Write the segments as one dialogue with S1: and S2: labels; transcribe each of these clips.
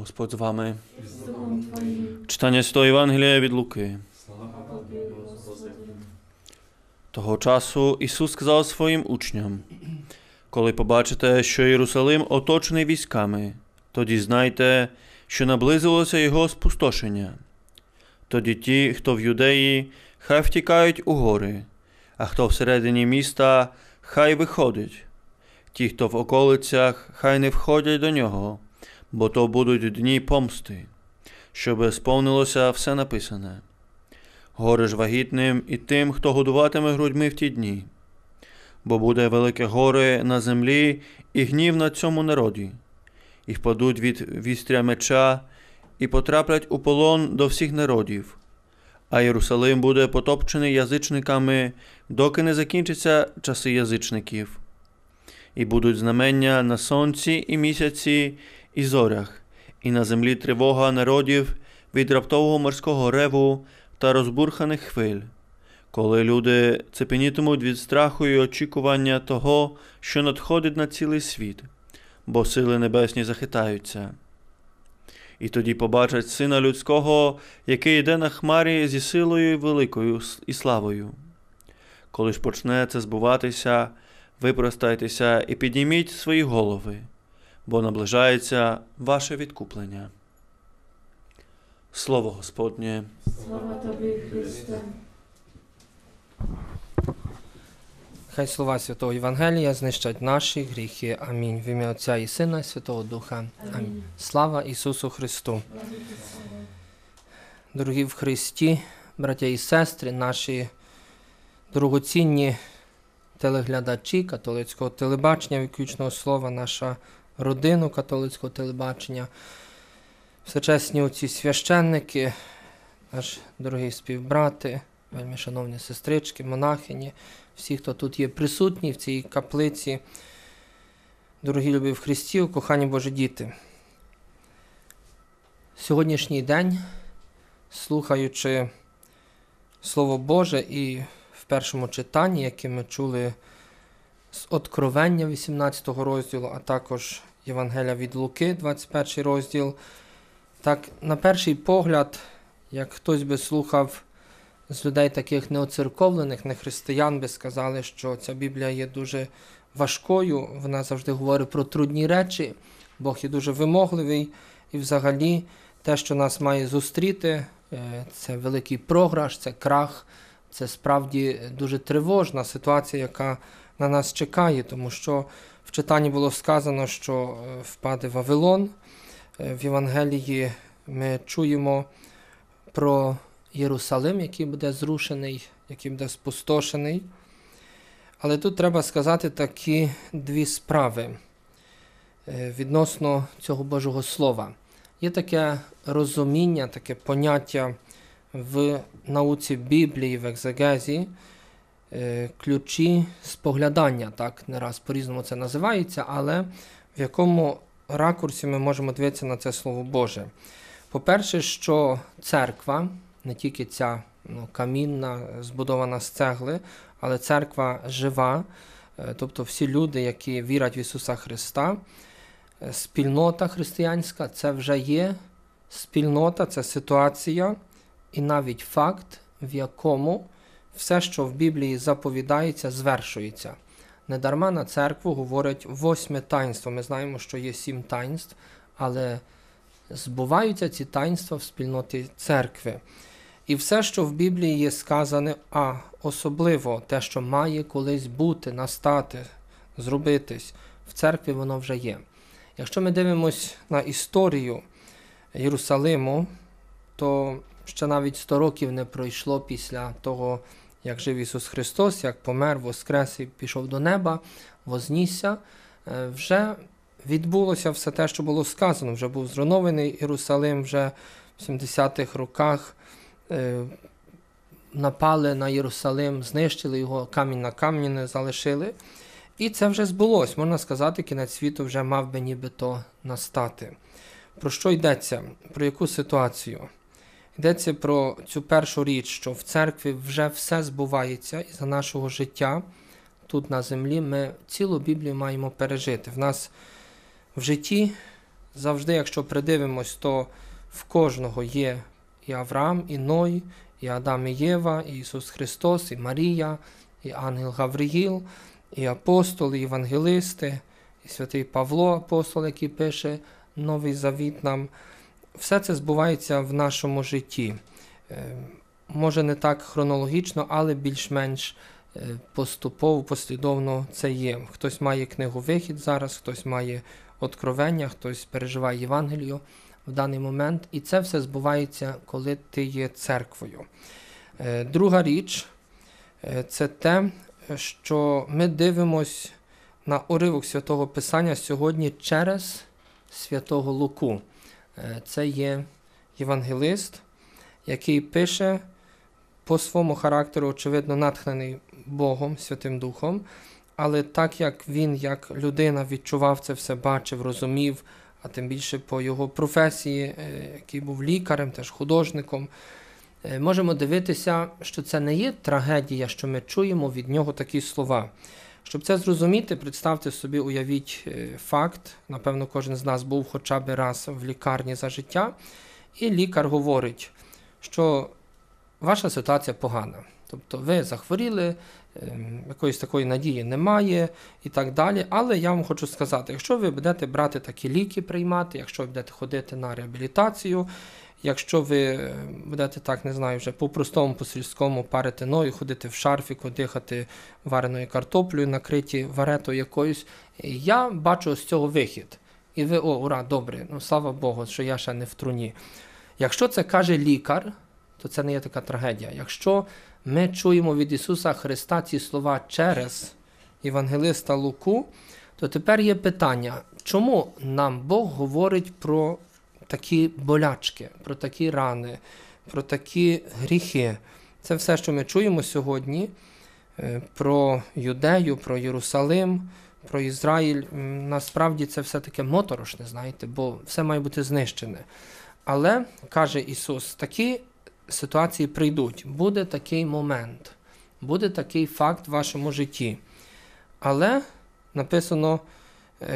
S1: Господь з вами. Читання Святого Євангелія від Луки. Того часу Ісус сказав своїм учням: Коли побачите, що Єрусалим оточений військами, тоді знайте, що наблизилося його спустошення. Тоді ті, хто в юдеї, хай втікають у гори, а хто всередині міста, хай виходить. Ті, хто в околицях, хай не входять до нього, бо то будуть дні помсти, щоби сповнилося все написане. Горе ж вагітним і тим, хто годуватиме грудьми в ті дні. Бо буде велике горе на землі і гнів на цьому народі, і впадуть від вістря меча, і потраплять у полон до всіх народів, а Єрусалим буде потопчений язичниками, доки не закінчаться часи язичників. І будуть знамення на сонці і місяці і зорях, і на землі тривога народів від раптового морського реву та розбурханих хвиль, коли люди цепенітимуть від страху і очікування того, що надходить на цілий світ, бо сили небесні захитаються. І тоді побачать Сина Людського, який йде на хмарі зі силою великою і славою. Коли ж почне це збуватися, випростайтеся і підніміть свої голови, бо наближається ваше відкуплення. Слово Господнє.
S2: Слава Тобі, Христе.
S3: Хай слова Святого Євангелія знищать наші гріхи. Амінь. В ім'я Отця і Сина, і Святого Духа. Амінь. Слава Ісусу Христу. Дорогі в Христі, браття і сестри, наші дорогоцінні телеглядачі католицького телебачення, виключного слова, наша родину католицького телебачення, всечесні оці священники, наш дорогі співбрати, вельми шановні сестрички, монахині, всі, хто тут є присутні в цій каплиці. Дорогі любі в Христі, кохані Божі діти. Сьогоднішній день, слухаючи Слово Боже і в першому читанні, яке ми чули з Откровення 18 розділу, а також Євангелія від Луки, 21 розділ, так, на перший погляд, як хтось би слухав з людей таких неоцерковлених, не християн би сказали, що ця Біблія є дуже важкою, вона завжди говорить про трудні речі, Бог є дуже вимогливий, і взагалі те, що нас має зустріти, е, це великий програш, це крах, це справді дуже тривожна ситуація, яка на нас чекає, тому що в читанні було сказано, що е, впаде Вавилон. Е, В Євангелії ми чуємо про Єрусалим, який буде зрушений, який буде спустошений. Але тут треба сказати такі дві справи е, відносно цього Божого Слова. Є таке розуміння, таке поняття в науці Біблії, в екзегезі, ключі споглядання, так не раз по-різному це називається, але в якому ракурсі ми можемо дивитися на це Слово Боже. По-перше, що церква, не тільки ця ну, камінна, збудована з цегли, але церква жива, е, тобто всі люди, які вірять в Ісуса Христа, е, спільнота християнська це вже є спільнота, це ситуація і навіть факт, в якому все, що в Біблії заповідається, звершується. Недарма на церкву говорять восьме таїнство. Ми знаємо, що є сім таїнств, але збуваються ці таїнства в спільноті церкви. І все, що в Біблії є сказане, а особливо те, що має колись бути, настати, зробитись, в церкві воно вже є. Якщо ми дивимося на історію Єрусалиму, то ще навіть 100 років не пройшло після того, як жив Ісус Христос, як помер, воскрес і пішов до неба, вознісся, е, вже відбулося все те, що було сказано. Вже був зруйнований Єрусалим, вже в 70-х роках е, напали на Єрусалим, знищили його, камінь на камні не залишили. І це вже збулось. Можна сказати, кінець світу вже мав би нібито настати. Про що йдеться? Про яку ситуацію? Йдеться про цю першу річ, що в церкві вже все збувається, і за нашого життя тут на землі ми цілу Біблію маємо пережити. В нас в житті Завжди, якщо придивимось, то в кожного є і Авраам, і Ной, і Адам, і Єва, і Ісус Христос, і Марія, і ангел Гавриїл, і апостоли, і євангелисти, і святий Павло, апостол, який пише Новий Завіт нам. Все це збувається в нашому житті. Е, Може, не так хронологічно, але більш-менш е, поступово, послідовно це є. Хтось має книгу Вихід зараз, хтось має откровення, хтось переживає Євангелію в даний момент. І це все збувається, коли ти є церквою. Е, Друга річ це те, що ми дивимось на уривок святого Писання сьогодні через святого Луку. Е, Це є євангелист, який пише по своєму характеру, очевидно, натхнений Богом, Святим Духом. Але так як він, як людина, відчував це все, бачив, розумів, а тим більше по його професії, е, який був лікарем, теж художником, е, можемо дивитися, що це не є трагедія, що ми чуємо від нього такі слова. Щоб це зрозуміти, представте собі, уявіть е, факт. Напевно, кожен з нас був хоча б раз в лікарні за життя, і лікар говорить, що ваша ситуація погана. Тобто ви захворіли, ем, якоїсь такої надії немає і так далі. Але я вам хочу сказати, якщо ви будете брати такі ліки приймати, якщо ви будете ходити на реабілітацію, якщо ви будете так, не знаю, вже по-простому, по-сільському парити ноги, ходити в шарфіку, дихати вареною картоплею, накриті варетою якоюсь, я бачу з цього вихід. І ви, о, ура, добре, ну слава Богу, що я ще не в труні. Якщо це каже лікар, то це не є така трагедія. Якщо ми чуємо від Ісуса Христа ці слова через Євангелиста Луку, то тепер є питання, чому нам Бог говорить про такі болячки, про такі рани, про такі гріхи? Це все, що ми чуємо сьогодні е, про Юдею, про Єрусалим, про Ізраїль. Насправді це все таке моторошне, знаєте, бо все має бути знищене. Але, каже Ісус, такі ситуації прийдуть. Буде такий момент, буде такий факт в вашому житті. Але написано,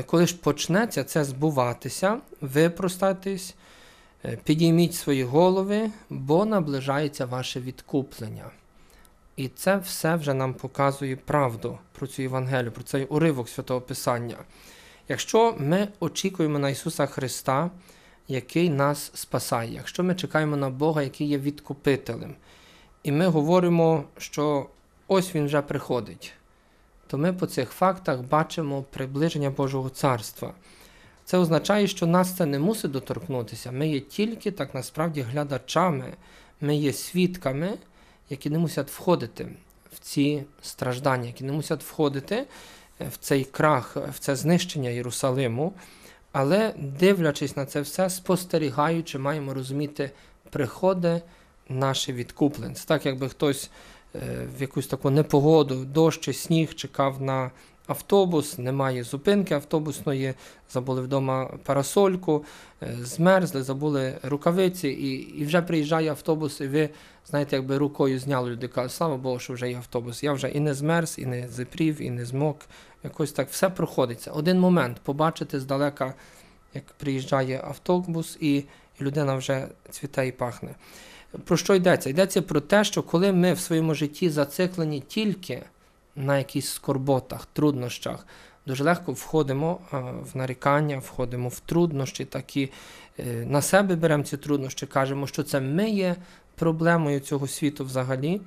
S3: коли ж почнеться це збуватися, випростатись, е, підійміть свої голови, бо наближається ваше відкуплення. І це все вже нам показує правду про цю Євангелію, про цей уривок Святого Писання. Якщо ми очікуємо на Ісуса Христа, який нас спасає, якщо ми чекаємо на Бога, який є відкупителем, і ми говоримо, що ось Він вже приходить, то ми по цих фактах бачимо приближення Божого Царства. Це означає, що нас це не мусить доторкнутися. Ми є тільки так насправді глядачами, ми є свідками, які не мусять входити в ці страждання, які не мусять входити в цей крах, в це знищення Єрусалиму. Але дивлячись на це все, спостерігаючи, маємо розуміти, приходить наше відкуплення. Це так, якби хтось в якусь таку непогоду, дощ чи сніг чекав на автобус, немає зупинки автобусної, забули вдома парасольку, е, змерзли, забули рукавиці, і, і вже приїжджає автобус, і ви, знаєте, якби рукою зняли люди, кажуть, слава Богу, що вже є автобус. Я вже і не змерз, і не зипрів, і не змок. Якось так все проходиться. Один момент побачити здалека, як приїжджає автобус, і людина вже цвіте і пахне. Про що йдеться? Йдеться про те, що коли ми в своєму житті зациклені тільки на якісь скорботах, труднощах, дуже легко входимо в нарікання, входимо в труднощі, такі е, на себе беремо ці труднощі, кажемо, що це ми є проблемою цього світу взагалі.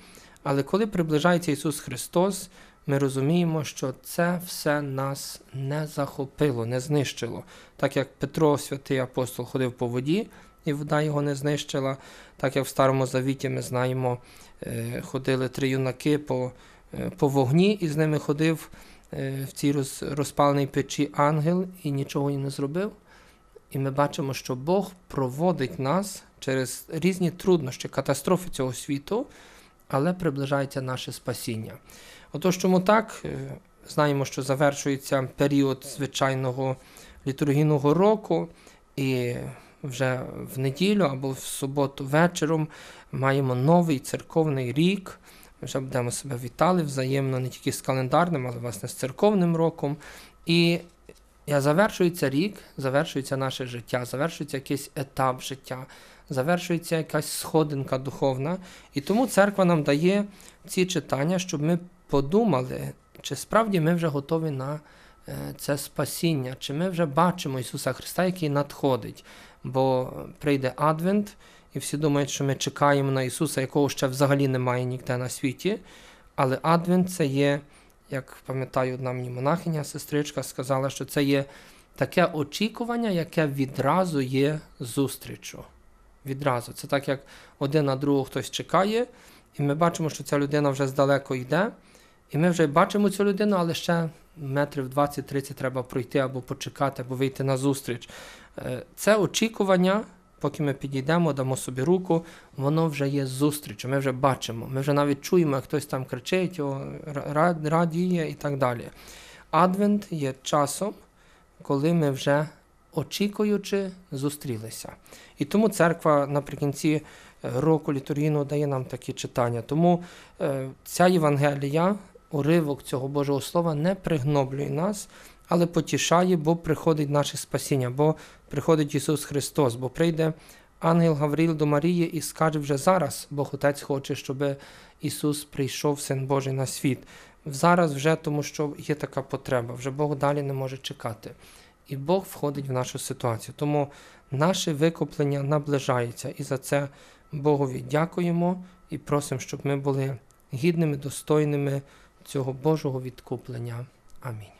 S3: Але коли приближається Ісус Христос, ми розуміємо, що це все нас не захопило, не знищило. Так як Петро, святий апостол, ходив по воді, і вода його не знищила, так як в Старому Завіті ми знаємо, е, ходили три юнаки по, е, по вогні, і з ними ходив е, в цій роз, розпаленій печі ангел і нічого їм не зробив. І ми бачимо, що Бог проводить нас через різні труднощі, катастрофи цього світу, але приближається наше спасіння. Отож, чому так? Знаємо, що завершується період звичайного літургійного року, і вже в неділю або в суботу вечором маємо новий церковний рік. Вже будемо себе вітали взаємно не тільки з календарним, але власне з церковним роком. І Я завершується рік, завершується наше життя, завершується якийсь етап життя, завершується якась сходинка духовна. І тому церква нам дає ці читання, щоб ми подумали, чи справді ми вже готові на е, це спасіння, чи ми вже бачимо Ісуса Христа, який надходить. Бо прийде Адвент, і всі думають, що ми чекаємо на Ісуса, якого ще взагалі немає ніде на світі. Але Адвент це є, як пам'ятаю, одна мені монахиня, сестричка сказала, що це є таке очікування, яке відразу є зустрічю. Відразу. Це так, як один на другого хтось чекає, і ми бачимо, що ця людина вже здалеко йде, і ми вже бачимо цю людину, але ще метрів 20-30 треба пройти або почекати, або вийти на зустріч. Е, Це очікування, поки ми підійдемо, дамо собі руку, воно вже є зустрічю, ми вже бачимо, ми вже навіть чуємо, як хтось там кричить, радіє і так далі. Адвент є часом, коли ми вже очікуючи зустрілися. І тому церква наприкінці е, року літургійного дає нам такі читання. Тому е, ця Євангелія, уривок цього Божого Слова, не пригноблює нас, але потішає, бо приходить наше спасіння, бо приходить Ісус Христос, бо прийде ангел Гавріл до Марії і скаже вже зараз, Бог Отець хоче, щоб Ісус прийшов, Син Божий на світ. Зараз вже тому, що є така потреба, вже Бог далі не може чекати. І Бог входить в нашу ситуацію. Тому наше викуплення наближається. І за це Богові дякуємо і просимо, щоб ми були гідними, достойними цього Божого відкуплення. Амінь.